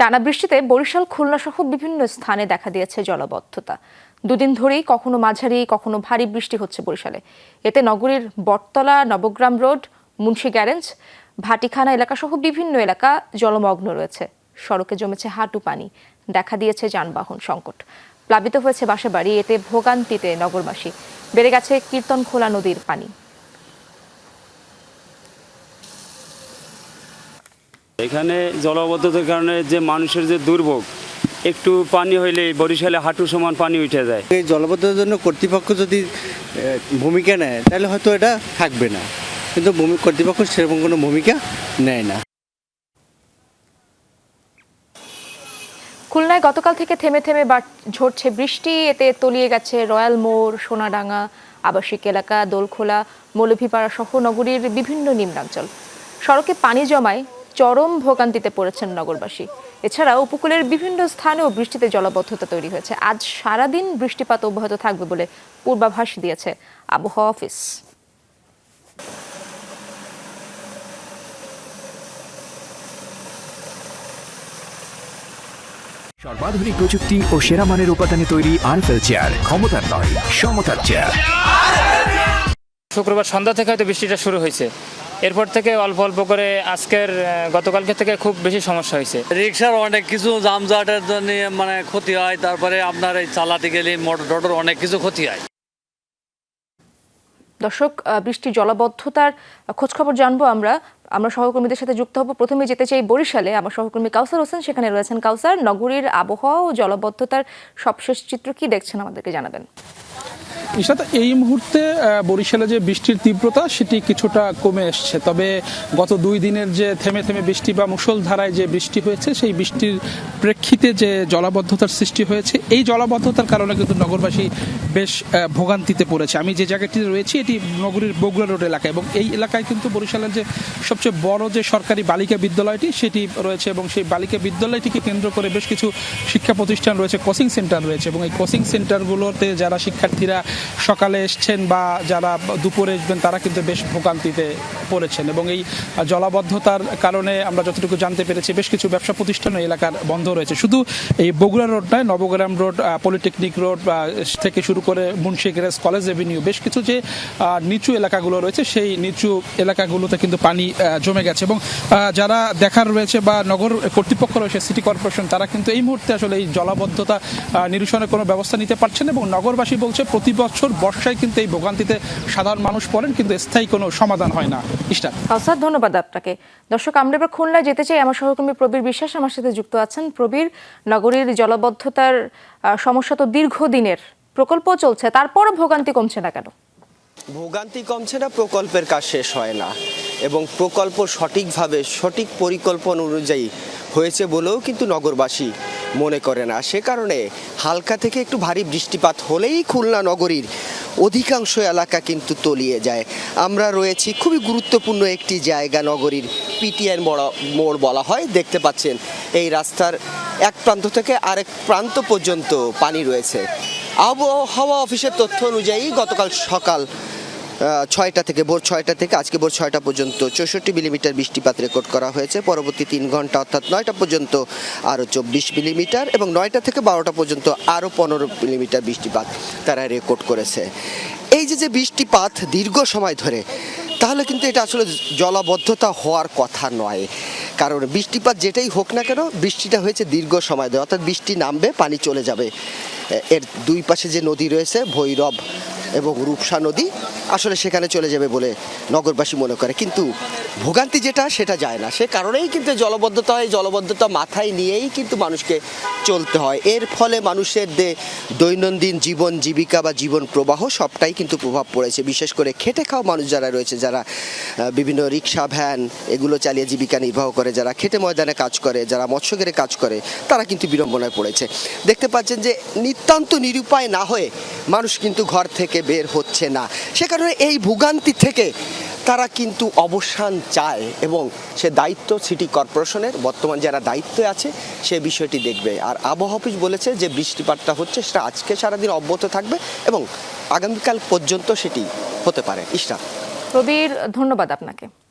টানা বৃষ্টিতে বরিশাল, খুলনা সহ বিভিন্ন স্থানে দেখা দিয়েছে জলাবদ্ধতা। দুদিন ধরেই কখনো মাঝারি, কখনো ভারী বৃষ্টি হচ্ছে বরিশালে। এতে নগরীর বটতলা, নবগ্রাম রোড, মুন্সি গ্যারেঞ্জ, ভাটিখানা এলাকা সহ বিভিন্ন এলাকা জলমগ্ন রয়েছে। সড়কে জমেছে হাঁটু পানি। দেখা দিয়েছে যানবাহন সংকট। প্লাবিত হয়েছে বাসাবাড়ি। এতে ভোগান্তিতে নগরবাসী। বেড়ে গেছে কীর্তনখোলা নদীর পানি। এখানে জলবদ্ধতার কারণে যে মানুষের যে দুর্ভোগ একটু পানি হইলে বরিশালে হাঁটু সমান পানি উঠে যায়। এই জলবদ্ধতার জন্য কর্তৃপক্ষ যদি ভূমিকা নেয় তাহলে হয়তো এটা থাকবে না। কিন্তু কর্তৃপক্ষ সেরকম কোনো ভূমিকা নেয় না। খুলনায় গতকাল থেকে থেমে থেমে ঝরছে বৃষ্টি এতে তলিয়ে গেছে রয়্যাল মোড় সোনাডাঙ্গা আবাসিক এলাকা দোলখোলা মৌলভীপাড়া সহ নগরীর বিভিন্ন নিম্নাঞ্চল। সড়কে পানি জমায় চরম ভোগান্তিতে পড়েছেন নগরবাসী। এছাড়া উপকূলের বিভিন্ন স্থানেও বৃষ্টিতে জলাবদ্ধতা তৈরি হয়েছে। আজ সারাদিন বৃষ্টিপাত অব্যাহত থাকবে বলে পূর্বাভাস দিয়েছে আবহাওয়া অফিস। সর্বাধুনিক প্রযুক্তি ও সেরা মানের উপাদানে তৈরি আরফেল চেয়ার ক্ষমতার নয় সমতার চেয়ার। শুক্রবার সন্ধ্যা থেকে হয়তো বৃষ্টিটা শুরু হয়েছে। এরপর থেকে অল্প অল্প করে আজকের গতকালকে থেকে খুব বেশি সমস্যা হয়েছে। রিক্সার অনেক কিছু জামজাটের জন্য মানে ক্ষতি হয় তারপরে আপনার এই চালাতে গেলে মোটর টোটর অনেক কিছু ক্ষতি হয়। দর্শক বৃষ্টি জলাবদ্ধতার খোঁজখবর জানব আমরা। আমরা সহকর্মীদের সাথে যুক্ত হব। প্রথমে যেতে চাই বরিশালে। আমার সহকর্মী কাউসার হোসেন সেখানে রয়েছেন কাউসার। নগরীর আবহাওয়া ও জলাবদ্ধতার সবশেষ চিত্র কি দেখছেন আমাদেরকে জানাবেন। ইশাত এই মুহূর্তে বরিশালে যে বৃষ্টির তীব্রতা, সেটি কিছুটা কমে এসছে। তবে গত দুই দিনের যে থেমে থেমে বৃষ্টি বা মুষলধারায় যে বৃষ্টি হয়েছে, সেই বৃষ্টির প্রেক্ষিতে যে জলাবদ্ধতার সৃষ্টি হয়েছে, এই জলাবদ্ধতার কারণে কিন্তু নগরবাসী বেশ ভোগান্তিতে পড়েছে। আমি যে জায়গাটিতে রয়েছি, এটি নগরীর বগুড়া রোড এলাকা এবং এই এলাকায় কিন্তু বরিশালের যে সবচেয়ে বড় যে সরকারি বালিকা বিদ্যালয়টি, সেটি রয়েছে এবং সেই বালিকা বিদ্যালয়টিকে কেন্দ্র করে বেশ কিছু শিক্ষা প্রতিষ্ঠান রয়েছে, কোচিং সেন্টার রয়েছে এবং এই কোচিং সেন্টারগুলোতে যারা শিক্ষার্থীরা সকালে এসছেন বা যারা দুপুরে আসবেন তারা কিন্তু বেশ ভোগান্তিতে পড়েছেন এবং এই জলাবদ্ধতার কারণে আমরা যতটুকু জানতে পেরেছি, বেশ কিছু ব্যবসা প্রতিষ্ঠান এলাকার বন্ধ রয়েছে। শুধু এই বগুড়া রোড নয়, নবগ্রাম রোড পলিটেকনিক রোড থেকে শুরু করে মুন্সি গ্যারেজ কলেজ এভিনিউ, বেশ কিছু যে নিচু এলাকাগুলো রয়েছে, সেই নিচু এলাকাগুলোতে কিন্তু পানি জমে গেছে এবং যারা দেখার রয়েছে বা নগর কর্তৃপক্ষ রয়েছে, সিটি কর্পোরেশন, তারা কিন্তু এই মুহূর্তে আসলে এই জলাবদ্ধতা নিরসনের কোনো ব্যবস্থা নিতে পারছেন এবং নগরবাসী বলছে, প্রতি বছর বর্ষায় কিন্তু এই ভোগান্তিতে সাধারণ মানুষ পড়েন কিন্তু স্থায়ী কোনো সমাধান হয় না। ইস্টার কাউসার ধন্যবাদ আপনাকে। দর্শক আমরা এবার খুলনায় যেতে চাই। আমার সহকর্মী প্রবীর বিশ্বাস আমার সাথে যুক্ত আছেন। প্রবীর নগরীর জলাবদ্ধতার সমস্যা তো দীর্ঘদিনের। প্রকল্প চলছে তারপরও ভোগান্তি কমছে না কেন? ভোগান্তি কমছে না প্রকল্পের কাজ শেষ হয় না। এবং প্রকল্প সঠিকভাবে সঠিক পরিকল্পনা অনুযায়ী হয়েছে বলেও কিন্তু নগরবাসী মনে করে না। সে কারণে হালকা থেকে একটু ভারী বৃষ্টিপাত হলেই খুলনা নগরীর অধিকাংশ এলাকা কিন্তু তলিয়ে যায়। আমরা রয়েছি খুবই গুরুত্বপূর্ণ একটি জায়গা নগরীর পিটিআর মোড় বলা হয়। দেখতে পাচ্ছেন, এই রাস্তার এক প্রান্ত থেকে আরেক প্রান্ত পর্যন্ত পানি রয়েছে। আবহাওয়া অফিসের তথ্য অনুযায়ী গতকাল সকাল ছয়টা থেকে ভোর ছয়টা থেকে আজকে ভোর ছয়টা পর্যন্ত চৌষট্টি মিলিমিটার বৃষ্টিপাত রেকর্ড করা হয়েছে। পরবর্তী তিন ঘণ্টা অর্থাৎ নয়টা পর্যন্ত আরও চব্বিশ মিলিমিটার এবং নয়টা থেকে বারোটা পর্যন্ত আরও পনেরো মিলিমিটার বৃষ্টিপাত তারা রেকর্ড করেছে। এই যে যে বৃষ্টিপাত দীর্ঘ সময় ধরে, তাহলে কিন্তু এটা আসলে জলাবদ্ধতা হওয়ার কথা নয়। কারণ বৃষ্টিপাত যেটাই হোক না কেন, বৃষ্টিটা হয়েছে দীর্ঘ সময় ধরে। অর্থাৎ বৃষ্টি নামবে, পানি চলে যাবে। এর দুই পাশে যে নদী রয়েছে, ভৈরব এবং রূপসা নদী আসলে সেখানে চলে যাবে বলে নগরবাসী মনে করে। কিন্তু ভোগান্তি যেটা, সেটা যায় না। সে কারণেই কিন্তু জলবদ্ধতা হয় জলবদ্ধতা মাথায় নিয়েই কিন্তু মানুষকে চলতে হয়। এর ফলে মানুষের যে দৈনন্দিন জীবন, জীবিকা বা জীবন প্রবাহ সবটাই কিন্তু প্রভাব পড়েছে। বিশেষ করে খেটে খাওয়া মানুষ যারা রয়েছে, যারা বিভিন্ন রিক্সা, ভ্যান এগুলো চালিয়ে জীবিকা নির্বাহ করে, যারা খেটে ময়দানে কাজ করে, যারা মৎস্যগেরে কাজ করে, তারা কিন্তু বিড়ম্বনায় পড়েছে। দেখতে পাচ্ছেন যে নিতান্ত নিরুপায় না হয়ে মানুষ কিন্তু ঘর থেকে বের হচ্ছে না। সে কারণে এই ভোগান্তি থেকে তারা কিন্তু অবসান চায় এবং সে দায়িত্ব সিটি কর্পোরেশনের, বর্তমান যারা দায়িত্বে আছে, সে বিষয়টি দেখবে। আর আবহাওয়া অফিস বলেছে যে বৃষ্টিপাতটা হচ্ছে, সেটা আজকে সারাদিন অব্যাহত থাকবে এবং আগামীকাল পর্যন্ত সেটি হতে পারে। ইসরাফ প্রবীর ধন্যবাদ আপনাকে।